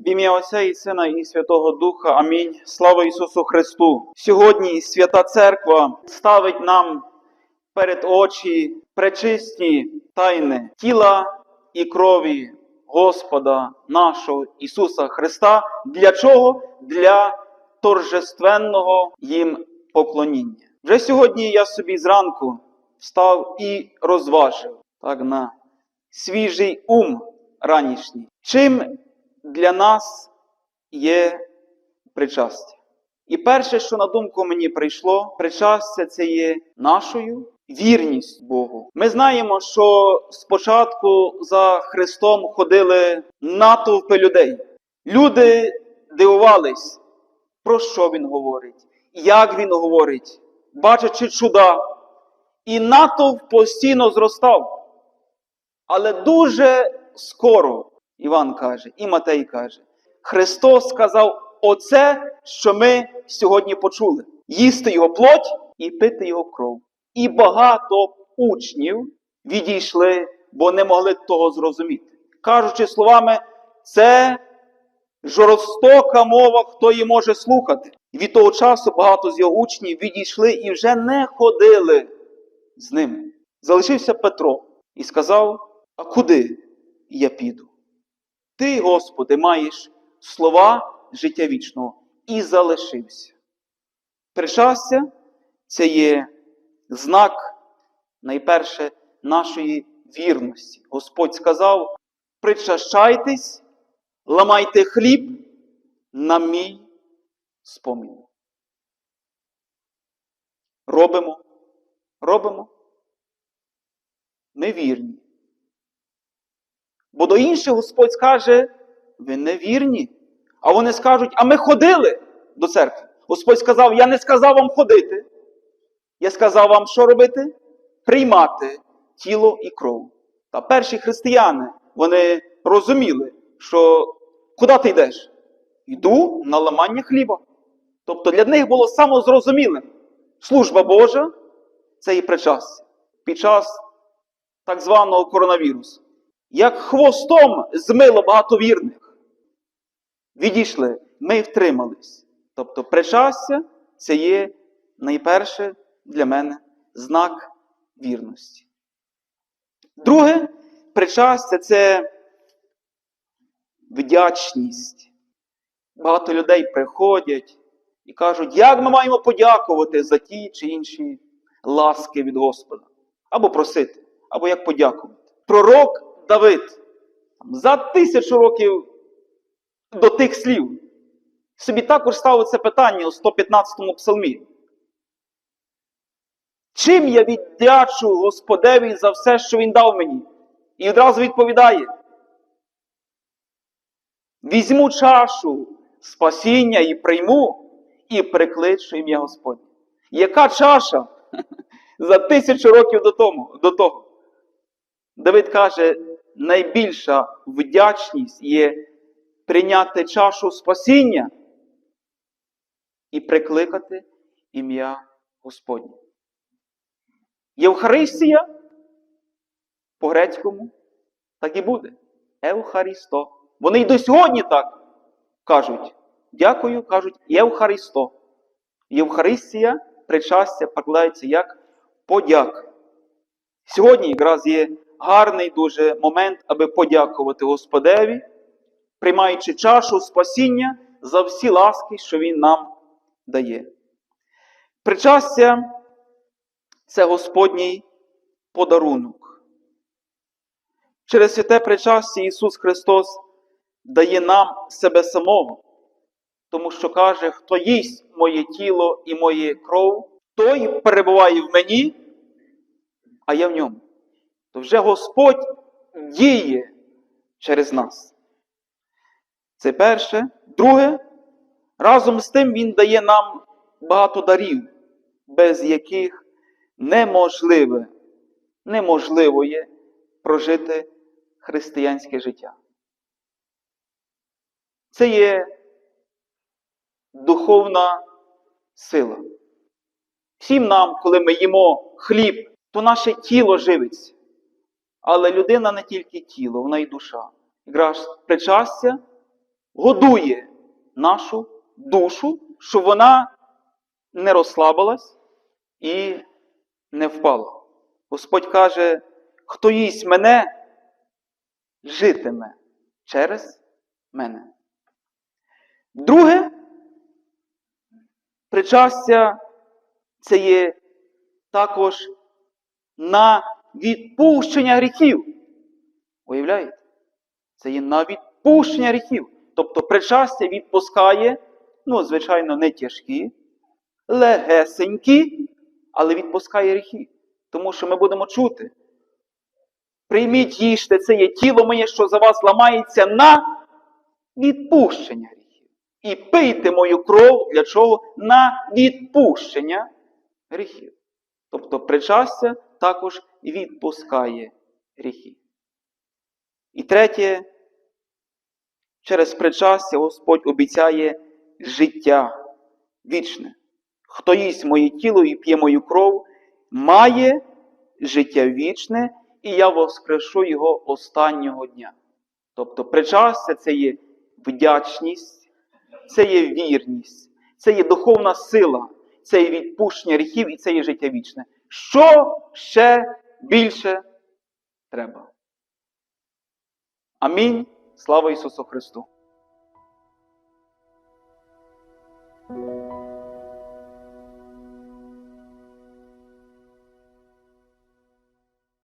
В ім'я Отця і Сина і Святого Духа. Амінь. Слава Ісусу Христу! Сьогодні Свята Церква ставить нам перед очі пречисті тайни тіла і крові Господа нашого Ісуса Христа. Для чого? Для торжественного їм поклоніння. Вже сьогодні я собі зранку встав і розважив так на свіжий ум ранішній. Чим для нас є причастя? І перше, що на думку мені прийшло, причастя це є нашою вірність Богу. Ми знаємо, що спочатку за Христом ходили натовпи людей. Люди дивувались, про що він говорить, як він говорить, бачачи чуда. І натовп постійно зростав. Але дуже скоро, Іван каже, і Матей каже, Христос сказав оце, що ми сьогодні почули: їсти його плоть і пити його кров. І багато учнів відійшли, бо не могли того зрозуміти. Кажучи словами, це жорстока мова, хто її може слухати. Від того часу багато з його учнів відійшли і вже не ходили з ним. Залишився Петро і сказав: А куди я піду? Ти, Господи, маєш слова життя вічного і залишився. Причастя це є знак, найперше, нашої вірності. Господь сказав: причащайтесь, ламайте хліб на мій спомін. Робимо, робимо. Ми вірні. Бо до інших Господь скаже, ви не вірні. А вони скажуть, а ми ходили до церкви. Господь сказав, я не сказав вам ходити. Я сказав вам, що робити? Приймати тіло і кров. Та перші християни, вони розуміли, що куди ти йдеш? Йду на ламання хліба. Тобто для них було самозрозумілим. Служба Божа це і причастя. Під час так званого коронавірусу. Як хвостом змило багато вірних. Відійшли, ми втримались. Тобто причастя це є найперше для мене знак вірності. Друге, причастя це вдячність. Багато людей приходять і кажуть, як ми маємо подякувати за ті чи інші ласки від Господа. Або просити, або як подякувати. Пророк Давид за тисячу років до тих слів собі також ставив це питання у 115-му псалмі. Чим я віддячу Господеві за все, що він дав мені? І одразу відповідає: Візьму чашу спасіння і прийму, і прикличу ім'я Господнє. Яка чаша за тисячу років до, тому, до того? Давид каже, найбільша вдячність є прийняти чашу спасіння і прикликати ім'я Господнє. Євхаристія по-грецькому так і буде. Евхаристо. Вони й до сьогодні так кажуть. Дякую, кажуть Євхаристо. Євхаристія, причастя покладається як подяка. Сьогодні якраз є гарний дуже момент, аби подякувати Господеві, приймаючи чашу спасіння за всі ласки, що Він нам дає. Причастя це Господній подарунок. Через святе причастя Ісус Христос дає нам себе самого, тому що каже, хто їсть моє тіло і моє кров, той перебуває в мені, а я в ньому. То вже Господь діє через нас. Це перше. Друге, разом з тим Він дає нам багато дарів, без яких неможливе, неможливо є прожити християнське життя. Це є духовна сила. Всім нам, коли ми їмо хліб, то наше тіло живиться. Але людина не тільки тіло, вона й душа. Якраз причастя годує нашу душу, щоб вона не розслабилась і не впала. Господь каже, хто їсть мене, житиме через мене. Друге, причастя це є також на відпущення гріхів. Уявляєте? Це є на відпущення гріхів. Тобто причастя відпускає, ну, звичайно, не тяжкі, легесенькі, але відпускає гріхи. Тому що ми будемо чути. Прийміть їжте, це є тіло моє, що за вас ламається на відпущення гріхів. І пийте мою кров для чого? На відпущення гріхів. Тобто причастя також відпускає гріхи. І третє, через причастя Господь обіцяє життя вічне. Хто їсть моє тіло і п'є мою кров, має життя вічне, і я воскрешу його останнього дня. Тобто причастя це є вдячність, це є вірність, це є духовна сила, це є відпущення гріхів і це є життя вічне. Що ще більше треба? Амінь. Слава Ісусу Христу!